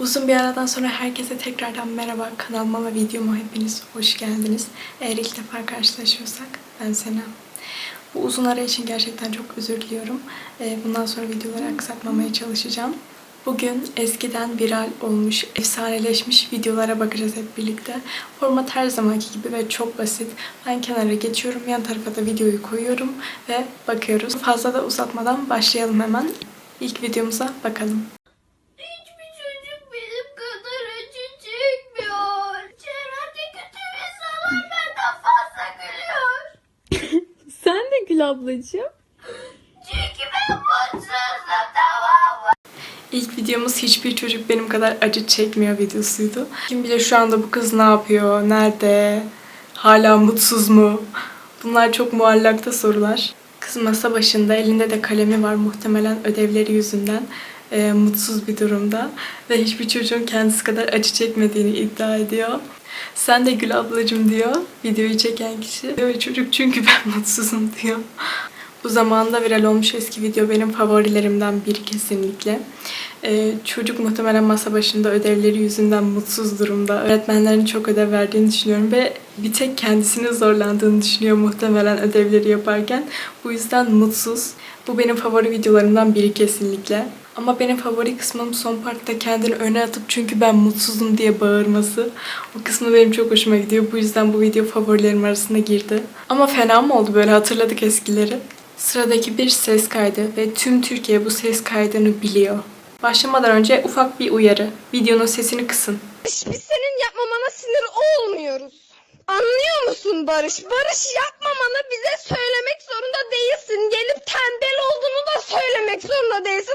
Uzun bir aradan sonra herkese tekrardan merhaba. Kanalıma ve videoma hepiniz hoş geldiniz. Eğer ilk defa karşılaşıyorsak ben Sena. Bu uzun ara için gerçekten çok özür diliyorum. Ee, Bundan sonra videoları aksatmamaya çalışacağım. Bugün eskiden viral olmuş, efsaneleşmiş videolara bakacağız hep birlikte. Format her zamanki gibi ve çok basit. Ben kenara geçiyorum, yan tarafa da videoyu koyuyorum ve bakıyoruz. Fazla da uzatmadan başlayalım hemen. İlk videomuza bakalım. Hiçbir çocuk benim kadar acı çekmiyor. Çevremde kötü insanlar benden fazla gülüyor. Sen de gül ablacığım. Çünkü ben mutsuzum tamam mı? İlk videomuz hiçbir çocuk benim kadar acı çekmiyor videosuydu. Kim bilir şu anda bu kız ne yapıyor, nerede, hala mutsuz mu? Bunlar çok muallakta sorular. Kız masa başında, elinde de kalemi var muhtemelen ödevleri yüzünden e, mutsuz bir durumda. Ve hiçbir çocuğun kendisi kadar acı çekmediğini iddia ediyor. Sen de Gül ablacım diyor videoyu çeken kişi. Ve çocuk çünkü ben mutsuzum diyor. Bu zamanda viral olmuş eski video benim favorilerimden biri kesinlikle. Ee, çocuk muhtemelen masa başında ödevleri yüzünden mutsuz durumda. Öğretmenlerin çok ödev verdiğini düşünüyorum ve bir tek kendisini zorlandığını düşünüyor muhtemelen ödevleri yaparken. Bu yüzden mutsuz. Bu benim favori videolarımdan biri kesinlikle. Ama benim favori kısmım son partta kendini öne atıp çünkü ben mutsuzum diye bağırması. O kısmı benim çok hoşuma gidiyor. Bu yüzden bu video favorilerim arasına girdi. Ama fena mı oldu böyle hatırladık eskileri. Sıradaki bir ses kaydı ve tüm Türkiye bu ses kaydını biliyor. Başlamadan önce ufak bir uyarı. Videonun sesini kısın. Barış biz senin yapmamana sinir olmuyoruz. Anlıyor musun Barış? Barış yapmamanı bize söylemek zorunda değilsin. Gelip tembel olduğunu da söylemek zorunda değilsin.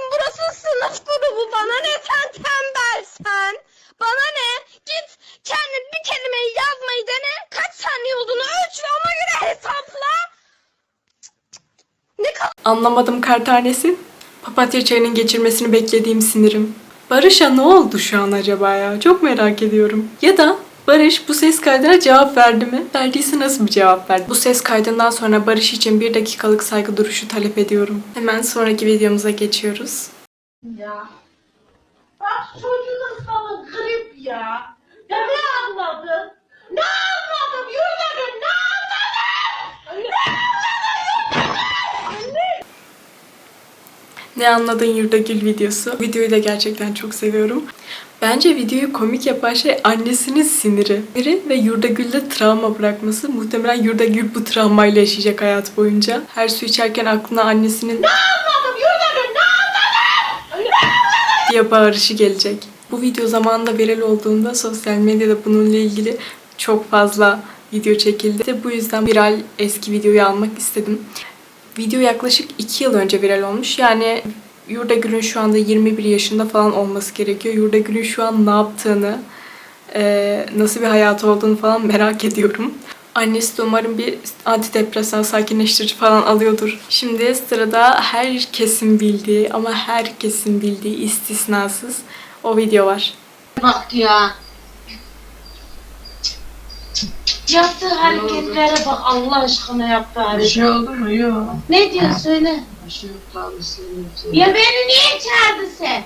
Anlamadım kar tanesi. Papatya çayının geçirmesini beklediğim sinirim. Barış'a ne oldu şu an acaba ya? Çok merak ediyorum. Ya da Barış bu ses kaydına cevap verdi mi? Verdiyse nasıl bir cevap verdi? Bu ses kaydından sonra Barış için bir dakikalık saygı duruşu talep ediyorum. Hemen sonraki videomuza geçiyoruz. ya. Bak çocuğun sana grip ya. Ya ne anladın? Ne anladım? Ne anladın Yurdagül videosu. Videoyu da gerçekten çok seviyorum. Bence videoyu komik yapan şey annesinin siniri. Siniri ve Yurdagül'de travma bırakması. Muhtemelen Yurdagül bu travmayla yaşayacak hayat boyunca. Her su içerken aklına annesinin Anladım yürüdün ne diye bağırışı gelecek. Bu video zamanında viral olduğunda sosyal medyada bununla ilgili çok fazla video çekildi. İşte bu yüzden viral eski videoyu almak istedim. Video yaklaşık 2 yıl önce viral olmuş. Yani Yurdagül'ün şu anda 21 yaşında falan olması gerekiyor. Yurdagül'ün şu an ne yaptığını, eee, nasıl bir hayatı olduğunu falan merak ediyorum. Annesi de umarım bir antidepresan, sakinleştirici falan alıyordur. Şimdi sırada herkesin bildiği ama herkesin bildiği istisnasız o video var. Bak ya. Yaptığı hareketlere bak Allah aşkına yaptığı Bir hareket. şey oldu mu? Yok. Ne diyor söyle. Bir şey yok abi senin için. Ya beni niye çağırdın sen?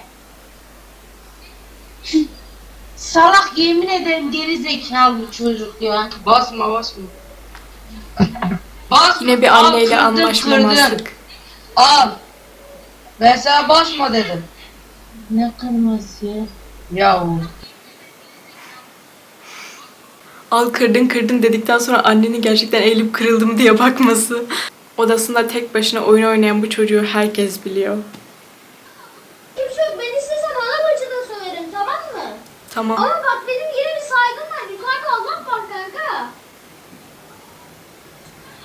Salak yemin ederim geri zekalı çocuk ya. Basma basma. basma. Yine bir Al, anneyle kırdın, anlaşmamazlık. Al. Ben sana basma dedim. Ne kırmızı ya. Yahu. Al kırdın kırdın dedikten sonra annenin gerçekten eğilip kırıldım diye bakması. Odasında tek başına oyun oynayan bu çocuğu herkes biliyor. Kimse yok ben istesem ana bacı da söylerim tamam mı? Tamam. Ama bak benim yine bir saygım var. Yukarıda Allah var kanka.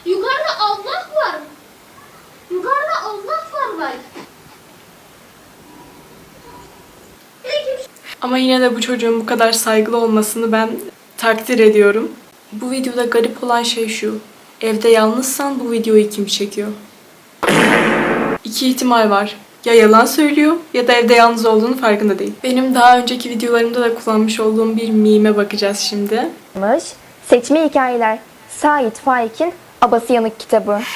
Yukarıda Allah var. Yukarıda Allah var bak. Peki Ama yine de bu çocuğun bu kadar saygılı olmasını ben takdir ediyorum. Bu videoda garip olan şey şu. Evde yalnızsan bu videoyu kim çekiyor? İki ihtimal var. Ya yalan söylüyor ya da evde yalnız olduğunu farkında değil. Benim daha önceki videolarımda da kullanmış olduğum bir mime bakacağız şimdi. Seçme Hikayeler. Sait Faik'in Abası Yanık kitabı.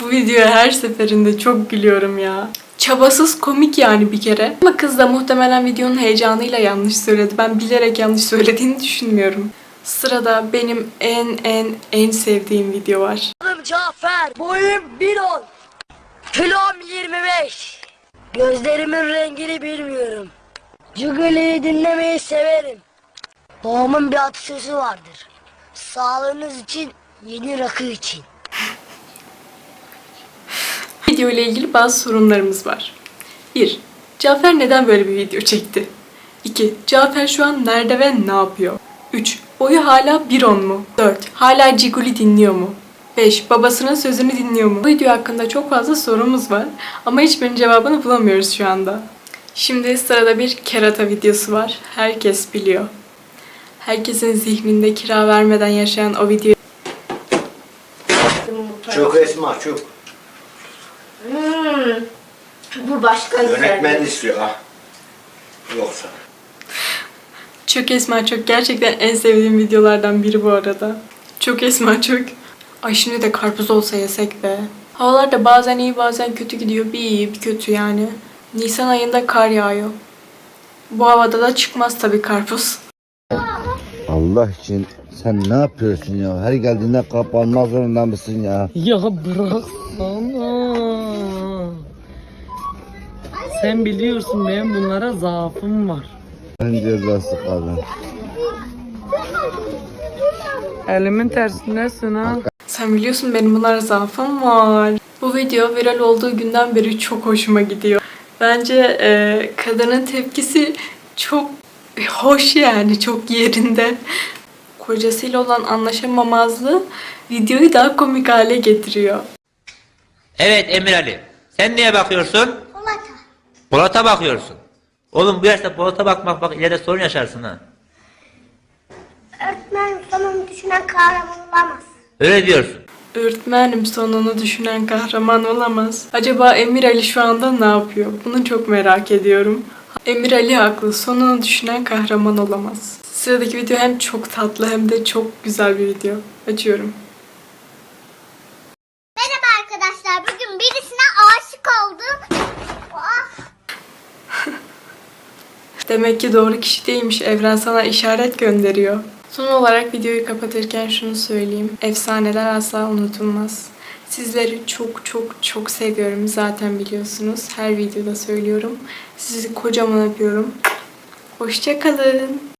Bu videoya her seferinde çok gülüyorum ya. Çabasız komik yani bir kere. Ama kız da muhtemelen videonun heyecanıyla yanlış söyledi. Ben bilerek yanlış söylediğini düşünmüyorum. Sırada benim en en en sevdiğim video var. Adım Cafer. Boyum 1.10. Kilom 25. Gözlerimin rengini bilmiyorum. Cugali'yi dinlemeyi severim. Babamın bir atasözü vardır. Sağlığınız için, yeni rakı için. Video ile ilgili bazı sorunlarımız var. 1. Cafer neden böyle bir video çekti? 2. Cafer şu an nerede ve ne yapıyor? 3. Boyu hala 1.10 mu? 4. Hala Ciguli dinliyor mu? 5. Babasının sözünü dinliyor mu? Bu video hakkında çok fazla sorumuz var ama hiçbirinin cevabını bulamıyoruz şu anda. Şimdi sırada bir kerata videosu var. Herkes biliyor. Herkesin zihninde kira vermeden yaşayan o video Çok esma çok. Bu başka Yönetmen istiyor ah. Yoksa. Çok Esma Çok gerçekten en sevdiğim videolardan biri bu arada. Çok Esma Çok. Ay şimdi de karpuz olsa yesek be. Havalar da bazen iyi bazen kötü gidiyor. Bir iyi bir kötü yani. Nisan ayında kar yağıyor. Bu havada da çıkmaz tabii karpuz. Allah için sen ne yapıyorsun ya? Her geldiğinde kapanmak zorunda mısın ya? Ya bıraksana. Sen biliyorsun benim bunlara zaafım var. Ben cezası kadın. Elimin tersindesin ha. Sen biliyorsun benim bunlara zaafım var. Bu video viral olduğu günden beri çok hoşuma gidiyor. Bence e, kadının tepkisi çok hoş yani çok yerinde. Kocasıyla olan anlaşamamazlığı videoyu daha komik hale getiriyor. Evet Emir Ali. Sen niye bakıyorsun? Polata. Bakıyorsun. Oğlum bu yaşta Polat'a bakmak bak ileride sorun yaşarsın ha. Öğretmen sonunu düşünen kahraman olamaz. Öyle diyorsun. Öğretmenim sonunu düşünen kahraman olamaz. Acaba Emir Ali şu anda ne yapıyor? Bunu çok merak ediyorum. Emir Ali haklı. Sonunu düşünen kahraman olamaz. Sıradaki video hem çok tatlı hem de çok güzel bir video. Açıyorum. Demek ki doğru kişi değilmiş. Evren sana işaret gönderiyor. Son olarak videoyu kapatırken şunu söyleyeyim. Efsaneler asla unutulmaz. Sizleri çok çok çok seviyorum. Zaten biliyorsunuz. Her videoda söylüyorum. Sizi kocaman öpüyorum. Hoşçakalın.